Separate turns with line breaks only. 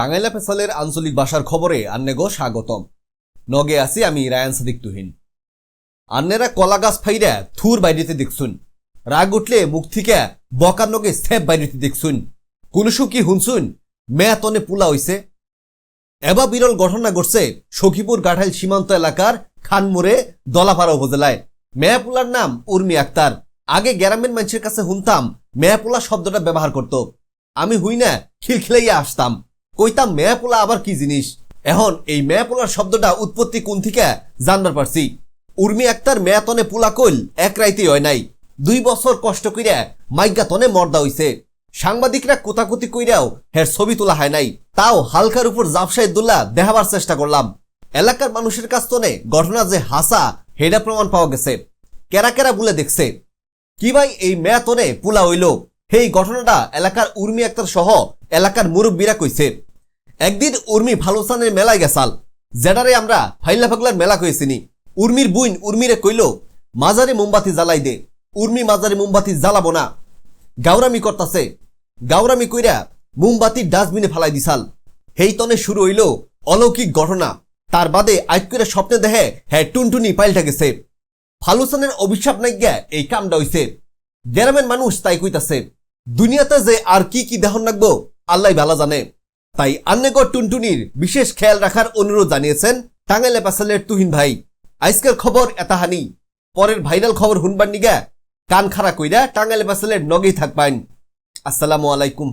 টাঙ্গাইলা পেশালের আঞ্চলিক ভাষার খবরে আন্নেগো স্বাগতম। নগে আছি আমি রায়ান সাদিক তুহিন। আন্নেরা কলা গাছ ফাইরা থুর বাইরেতে দেখছুন। রাগ উঠলে মুখ থেকে বকার নগে স্টেপ বাইরেতে দেখছুন। কুলসু কি হুনছুন, মেয়া তনে পুলা হইছে। এবা বিরল ঘটনা ঘটছে সখীপুর গাঠাইল সীমান্ত এলাকার খানমুরে দলাপাড়া উপজেলায়। মেয়াপুলার নাম উর্মি আক্তার। আগে গ্রামের মানুষের কাছে শুনতাম মেয়াপুলা শব্দটা ব্যবহার করত। আমি হুই না খিলখিলাইয়া আসতাম। কইতাম মেয়াপুলা আবার কি জিনিস? এখন এই মেয়াপুলার শব্দটা উৎপত্তি কোন থেকে? জানবার পারছি। উর্মি আক্তার মেয়াতনে পোলা কইল, এক রাইতে হয় নাই। দুই বছর কষ্ট কইরা মাইগাতনে মর্দা হইছে। সাংবাদিকরা কোতাকুতি কইরাও হের ছবি তোলা হয় নাই। তাও হালকার উপর জাপসাই দুল্লা দেখাবার চেষ্টা করলাম। এলাকার মানুষের কাছ তনে ঘটনা যে হাসা, হেডা প্রমাণ পাওয়া গেছে। কেরা কেরা বলে দেখছে। কি ভাই এই মেয়াতনে পোলা হইল? সেই ঘটনাটা এলাকার উর্মি আক্তার সহ এলাকার মুরব্বীরা কইছে। একদিন উর্মি ভালোসানের মেলায় গেছাল, যেটারে আমরা ফাইলা ফাগলার মেলা কইছিনি। উর্মির বুইন উর্মিরে কইল মাজারে মোমবাতি জ্বালাই দে, উর্মি মাজারে মোমবাতি জ্বালাবো না। গাউরামি করতাছে। গাওরামি কইরা মোমবাতি ডাস্টবিনে ফালাই দিছাল। হেই তনে শুরু হইল অলৌকিক ঘটনা। তার বাদে আইট করে স্বপ্নে দেহে হ্যাঁ টুনটুনি পাল্টা গেছে। ফালুসানের অভিশাপ নাইগা এই কামটা হইছে। গ্রামের মানুষ তাই কইতাছে, দুনিয়াতে যে আর কি কি দেহন রাখব, আল্লাহ ভালো জানে। তাই আন্নেগর টুনটুনির বিশেষ খেয়াল রাখার অনুরোধ জানিয়েছেন টাঙ্গাইলে পাসালের তুহিন ভাই। আজকের খবর এতাহানি। পরের ভাইরাল খবর হুনবার নিগা কান খাড়া কইরা টাঙ্গাইলে পাসালের নগেই থাকবেন আসসালামু আলাইকুম।